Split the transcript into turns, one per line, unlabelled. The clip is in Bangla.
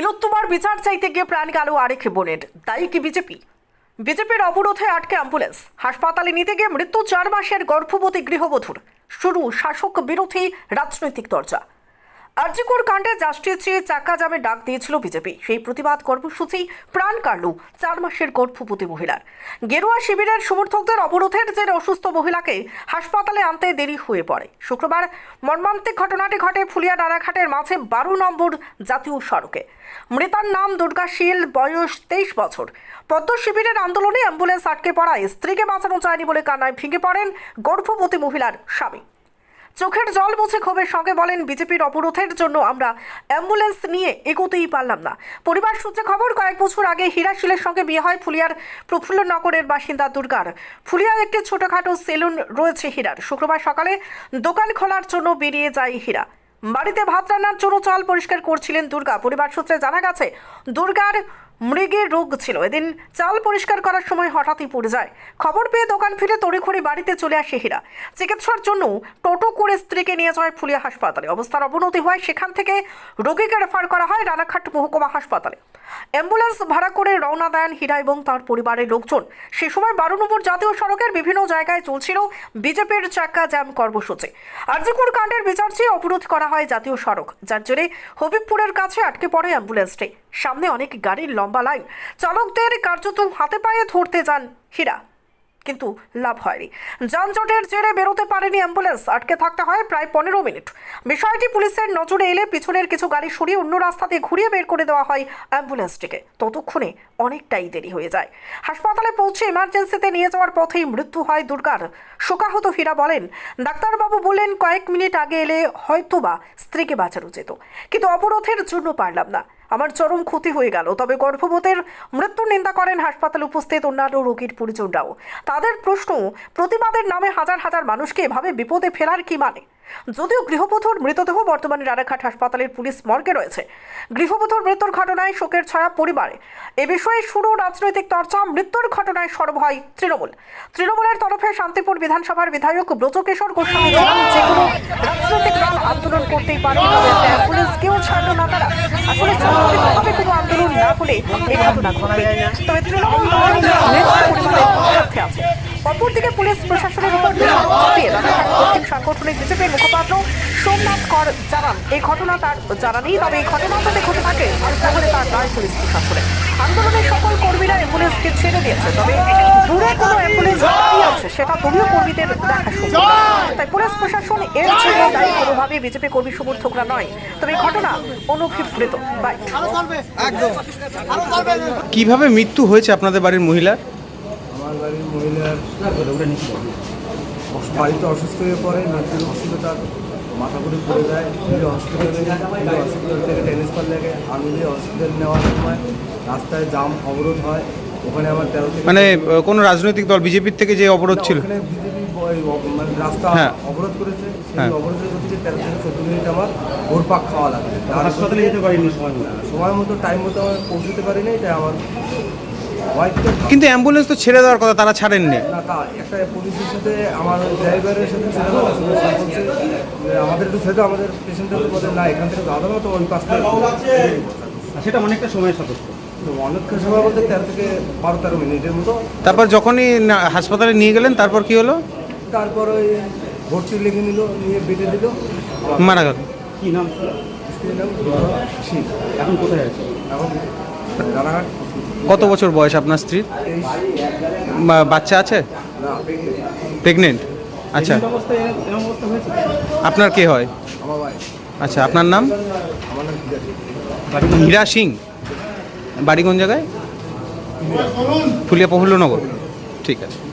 তিলোত্তমার বিচার চাইতে গিয়ে প্রাণ গেল আরেক বোনের তাই কি বিজেপি? বিজেপির অবরোধে আটকে অ্যাম্বুলেন্স। হাসপাতালে নিতে গিয়ে মৃত্যু চার মাসের গর্ভবতী গৃহবধূর। শুরু শাসক বিরোধী রাজনৈতিক চর্চা আরজিকর কাণ্ডে জাস্টিস চেয়ে চাকা জামে ডাক দিয়েছিল বিজেপি, সেই প্রতিবাদ কর্মসূচি প্রাণ কাড়ল চার মাসের গর্ভবতী মহিলার। গেরুয়া শিবিরের সমর্থকদের অবরোধের জেরে অসুস্থ মহিলাকে হাসপাতালে আনতে দেরি হয়ে পড়ে। শুক্রবার মর্মান্তিক ঘটনাটি ঘটে ফুলিয়া ডানাঘাটের মাঝে বারো নম্বর জাতীয় সড়কে। মৃতার নাম দুর্গা শীল, বয়স তেইশ বছর। পদ্ম শিবিরের আন্দোলনে অ্যাম্বুলেন্স আটকে পড়ায় স্ত্রীকে বাঁচানো যায়নি বলে কান্নায় ভেঙে পড়েন গর্ভবতী মহিলার স্বামী। চোখের জল মুছে ক্ষোভের সঙ্গে বলেন বিজেপির অবরোধের জন্য আমরা অ্যাম্বুলেন্স নিয়ে এগোতেই পারলাম না। পরিবার সূত্রে খবর, কয়েক বছর আগে হীরাশিলের সঙ্গে বিয়ে হয় ফুলিয়ার প্রফুল্লনগরের বাসিন্দা দুর্গার। ফুলিয়ার একটি ছোটখাটো সেলুন রয়েছে হীরার। শুক্রবার সকালে দোকান খোলার জন্য বেরিয়ে যায় হীরা। বাড়িতে ভাত রান্নার জন্য চাল পরিষ্কার করছিলেন দুর্গা। পরিবার সূত্রে জানা গেছে, দুর্গার মৃগের রোগ ছিল। এদিন চাল পরিষ্কার করার সময় হঠাৎই পড়ে যায়। খবর পেয়ে দোকান ফিরে তড়িঘড়ি বাড়িতে চলে আসে হীরা। চিকিৎসার জন্য টোটো করে স্ত্রীকে নিয়ে যায় ফুলিয়া হাসপাতালে। অবস্থার অবনতি হয় সেখান থেকে রোগীকে রেফার করা হয় রানাঘাট মহকুমা হাসপাতালে। অ্যাম্বুলেন্স ভাড়া করে রওনা দেন হীরা এবং তার পরিবারের লোকজন। সে সময় বারো নম্বর জাতীয় সড়কের বিভিন্ন জায়গায় চলছিল বিজেপির চাক্কা জ্যাম কর্মসূচি। আরজিকুর কাণ্ডের বিচার চেয়ে অবরোধ করা হয় জাতীয় সড়ক। যার জেরে হবিবপুরের কাছে আটকে পড়ে অ্যাম্বুলেন্সটি। সামনে অনেক গাড়ির লম্বা লাইন। চালকদের কার্যত হাতে পায়ে ধরতে যান হীরা। কিন্তু লাভ হয়নি। যানজটের জেরে বেরোতে পারেনি অ্যাম্বুলেন্স। আটকে থাকতে হয় প্রায় পনেরো মিনিট। বিষয়টি পুলিশের নজরে এলে পিছনের কিছু গাড়ি সরিয়ে অন্য রাস্তা দিয়ে ঘুরিয়ে বের করে দেওয়া হয় অ্যাম্বুলেন্সটিকে। ততক্ষণে অনেকটাই দেরি হয়ে যায়। হাসপাতালে পৌঁছে ইমার্জেন্সিতে নিয়ে যাওয়ার পথেই মৃত্যু হয় দুর্গার। শোকাহত হীরা বলেন, ডাক্তারবাবু বললেন কয়েক মিনিট আগে এলে হয়তোবা স্ত্রীকে বাঁচানো যেত। কিন্তু অবরোধের জন্য পারলাম না। আমার চরম ক্ষতি হয়ে গেল। তবে গর্ভবতের মৃত্যুর নিন্দা করেন হাসপাতালে উপস্থিত অন্যান্য রোগীর পরিজনরাও। তাদের প্রশ্ন, প্রতিবাদের নামে হাজার হাজার মানুষকে এভাবে বিপদে ফেলার কি মানে? যদিও গৃহবধূর মৃতদেহ বর্তমানে রানাঘাট হাসপাতালের পুলিশ মর্গে রয়েছে। গৃহবধূর মৃত্যুর ঘটনায় শোকের ছায়া পরিবারে। এ বিষয়ে শুরু রাজনৈতিক চর্চা, মৃত্যুর ঘটনায় সরব হয় তৃণমূল। তৃণমূলের তরফে শান্তিপুর বিধানসভার বিধায়ক ব্রজকিশোর গোস্বামী যে কোনো রাজনৈতিক দল আন্দোলন করতেই পারে একটা কেউ ছাড়ল না তারা। আসলে সংগঠিতভাবে কোনো আন্দোলন না হলে এই ঘটনা ঘটবে। তবে তৃণমূল দল পরিবারের সাথে আছে। অপরদিকে পুলিশ প্রশাসনের উপর দক্ষিণ সাংগঠনিক বিজেপির মুখপাত্র সোমনাথ কর জানান এই ঘটনা তার জানা নেই তবে এই ঘটনা যদি ঘটে থাকে তাহলে তার দায় পুলিশ প্রশাসনের আন্দোলনের সকল কর্মীরা অ্যাম্বুলেন্সকে ছেড়ে দিয়েছে তবে দূরে কোনো অ্যাম্বুলেন্স দাঁড়িয়ে আছে সেটা দলীয় কর্মীদের দেখা তাই পুলিশ প্রশাসন এর জন্য দায়ী কোনোভাবে বিজেপি কর্মী সমর্থকরা নয়। তবে এই ঘটনা অনভিপ্রেত
কীভাবে মৃত্যু হয়েছে আপনাদের বাড়ির মহিলার?
আমার বাড়ির মহিলার বাড়িতে অসুস্থ হয়ে পড়ে ছিল তার মাথা করে পড়ে যায়। পুরো হসপিটালে পুরো হসপিটাল থেকে ট্রান্সফার লাগে। আমিলে হসপিটাল নেওয়ার সময় রাস্তায় জাম অবরোধ হয় ওখানে আমার তেরো
মানে কোনো রাজনৈতিক দল বিজেপির থেকে যে অবরোধ ছিল?
মানে রাস্তা
হ্যাঁ।
অবরোধ করেছে।
হ্যাঁ।
সেই অবরোধের গতিতে তেরো থেকে চোদ্দ মিনিট আমার ঘোরপাক খাওয়া লাগে হাসপাতালে যেতে পারিনি সময় মতো? সময় মতো টাইম মতো আমার পৌঁছতে পারিনি তাই আমার
কিন্তু অ্যাম্বুলেন্স তো ছেড়ে দেওয়ার কথা তারা ছাড়েননি।
একটা পুলিশের সাথে আমার ড্রাইভারের সাথে ছেড়ে দেওয়া ছিল বলছে আমাদের একটু ছেড়ে আমাদের পেশেন্টের না এখান থেকে তো ওই
সেটা অনেকটা সময় সাপেক্ষ
তো অনেকটা সময় বলতে তেরো থেকে বারো তেরো মিনিটের মতো।
তারপর যখনই না- হাসপাতালে নিয়ে গেলেন তারপর কি হলো?
তারপর ওই ভর্তি লিখে নিল নিয়ে বেঁধে দিল।
মারা গেল।
কি নাম
স্ত্রীর নাম শীত
এখন কোথায় আছে?
এখন রানাঘাট।
কত বছর বয়স আপনার স্ত্রীর? বা- বাচ্চা আছে? প্রেগনেন্ট আচ্ছা। আপনার কে হয়? আচ্ছা আপনার নাম?
আমার
হীরা সিং। বাড়ি কোন জায়গায়? ফুলিয়া প্রফুল্লনগর ঠিক আছে।